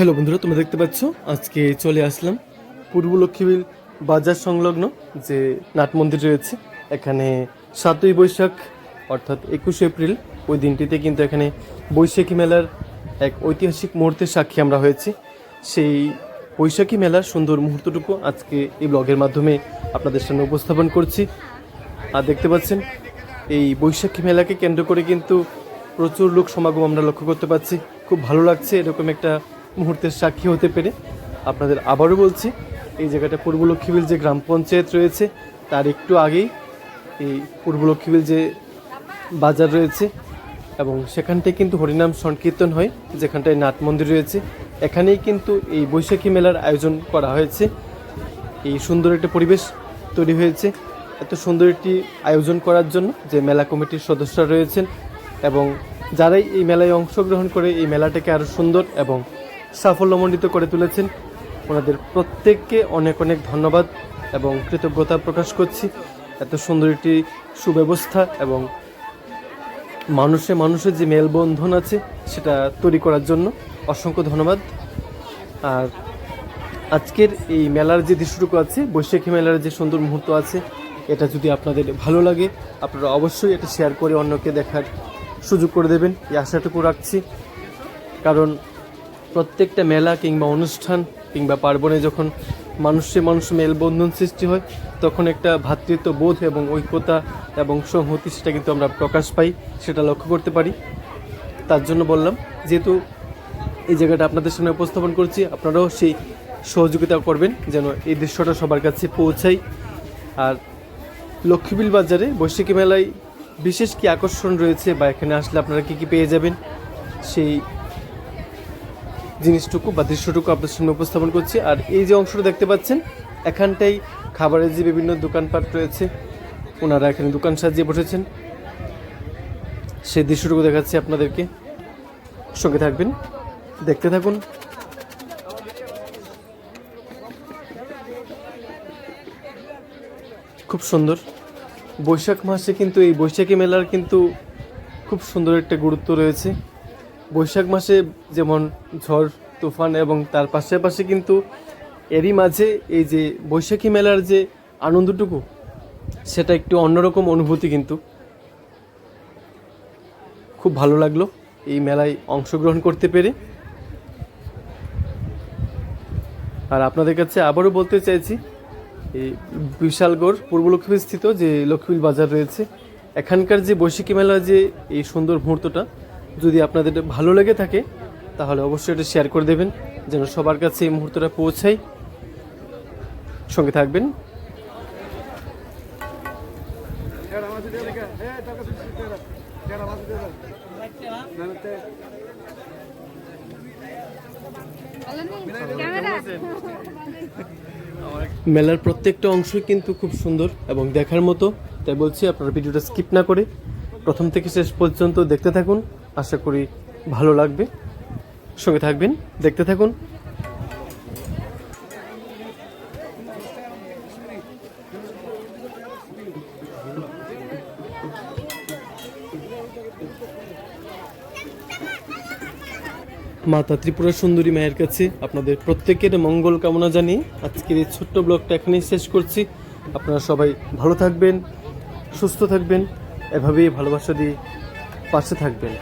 Hello বন্ধুরা, তোমরা দেখতে পাচ্ছ? আজকে চলে আসলাম পূর্ব লক্ষ্মীবিল বাজার সংলগ্ন যে নাট মন্দির রয়েছে। এখানে সাতই বৈশাখ, অর্থাৎ একুশে এপ্রিল, ওই দিনটিতে কিন্তু এখানে বৈশাখী মেলার এক ঐতিহাসিক মুহূর্তের সাক্ষী আমরা হয়েছি। সেই বৈশাখী মেলার সুন্দর মুহূর্তটুকু আজকে এই ব্লগের মাধ্যমে আপনাদের সামনে উপস্থাপন করছি। আর দেখতে পাচ্ছেন, এই বৈশাখী মেলাকে কেন্দ্র করে কিন্তু প্রচুর লোক সমাগম আমরা লক্ষ্য করতে পারছি। খুব ভালো লাগছে, এরকম একটা মুহূর্তের সাক্ষী হতে পেরে আপনাদের আবারও বলছি, এই জায়গাটা পূর্ব লক্ষ্মীবিল যে গ্রাম পঞ্চায়েত রয়েছে, তার একটু আগেই এই পূর্ব লক্ষ্মীবিল যে বাজার রয়েছে এবং সেখানটায় কিন্তু হরিনাম সংকীর্তন হয়, যেখানটায় নাট মন্দির রয়েছে। এখানেই কিন্তু এই বৈশাখী মেলার আয়োজন করা হয়েছে। এই সুন্দর একটা পরিবেশ তৈরি হয়েছে, এত সুন্দর একটি আয়োজন করার জন্য যে মেলা কমিটির সদস্যরা রয়েছেন এবং যারাই এই মেলায় অংশগ্রহণ করে এই মেলাটাকে আরও সুন্দর এবং সাফল্যমণ্ডিত করে তুলেছেন। ওনাদের প্রত্যেককে অনেক অনেক ধন্যবাদ এবং কৃতজ্ঞতা প্রকাশ করছি। এত সুন্দর একটি সুব্যবস্থা এবং মানুষে মানুষের যে মেলবন্ধন আছে, সেটা তৈরি করার জন্য অসংখ্য ধন্যবাদ। আর আজকের এই মেলার যে দৃশ্যটুকু আছে, বৈশাখী মেলার যে সুন্দর মুহূর্ত আছে, এটা যদি আপনাদের ভালো লাগে, আপনারা অবশ্যই এটা শেয়ার করে অন্যকে দেখার সুযোগ করে দেবেন। এই আশাটুকু রাখছি। কারণ প্রত্যেকটা মেলা কিংবা অনুষ্ঠান কিংবা পার্বণে যখন মানুষে মানুষ মেলবন্ধন সৃষ্টি হয়, তখন একটা ভ্রাতৃত্ব বোধ এবং ঐক্যতা এবং সংহতি সেটা কিন্তু আমরা প্রকাশ পাই, সেটা লক্ষ্য করতে পারি। তার জন্য বললাম, যেহেতু এই জায়গাটা আপনাদের সামনে উপস্থাপন করছি, আপনারাও সেই সহযোগিতা করবেন যেন এই দৃশ্যটা সবার কাছে পৌঁছায় আর লক্ষ্মীবিল বাজারে বৈশাখী মেলায় বিশেষ কি আকর্ষণ রয়েছে বা এখানে আসলে আপনারা কী কী পেয়ে যাবেন, সেই জিনিসটুকু বা দৃশ্যটুকু আপনার সামনে উপস্থাপন করছি। আর এই যে অংশটা দেখতে পাচ্ছেন, এখানটাই খাবারের যে বিভিন্ন দোকানপাট রয়েছে, ওনারা এখানে দোকান সাজিয়ে বসেছেন। সেই দৃশ্যটুকু দেখাচ্ছি আপনাদেরকে। সঙ্গে থাকবেন, দেখতে থাকুন। খুব সুন্দর। বৈশাখ মাসে কিন্তু এই বৈশাখী মেলার কিন্তু খুব সুন্দর একটা গুরুত্ব রয়েছে। বৈশাখ মাসে যেমন ঝড়, তুফান এবং তার পাশাপাশি কিন্তু এরই মাঝে এই যে বৈশাখী মেলার যে আনন্দটুকু, সেটা একটু অন্যরকম অনুভূতি কিন্তু। খুব ভালো লাগল এই মেলায় অংশগ্রহণ করতে পেরে। আর আপনাদের কাছে আবারও বলতে চাইছি, এই বিশালগড় পূর্ব লক্ষ্মীপুর স্থিত যে লক্ষ্মীবিল বাজার রয়েছে, এখানকার যে বৈশাখী মেলার যে এই সুন্দর মুহূর্তটা যদি আপনাদের ভালো লেগে থাকে, তাহলে অবশ্যই এটা শেয়ার করে দেবেন, যেন সবার কাছে এই মুহূর্তটা পৌঁছায়। সঙ্গে থাকবেন। মেলার প্রত্যেকটা অংশই কিন্তু খুব সুন্দর এবং দেখার মতো, তাই বলছি আপনারা ভিডিওটা স্কিপ না করে প্রথম থেকে শেষ পর্যন্ত দেখতে থাকুন। আশা করি ভালো লাগবে। সঙ্গে থাকবেন, দেখতে থাকুন। মাতা ত্রিপুরা সুন্দরী মায়ের কাছে আপনাদের প্রত্যেকের মঙ্গল কামনা জানিয়ে আজকের এই ছোট্ট ব্লগটা এখানেই শেষ করছি। আপনারা সবাই ভালো থাকবেন, সুস্থ থাকবেন, এভাবেই ভালোবাসা দিয়ে পাশে থাকবেন।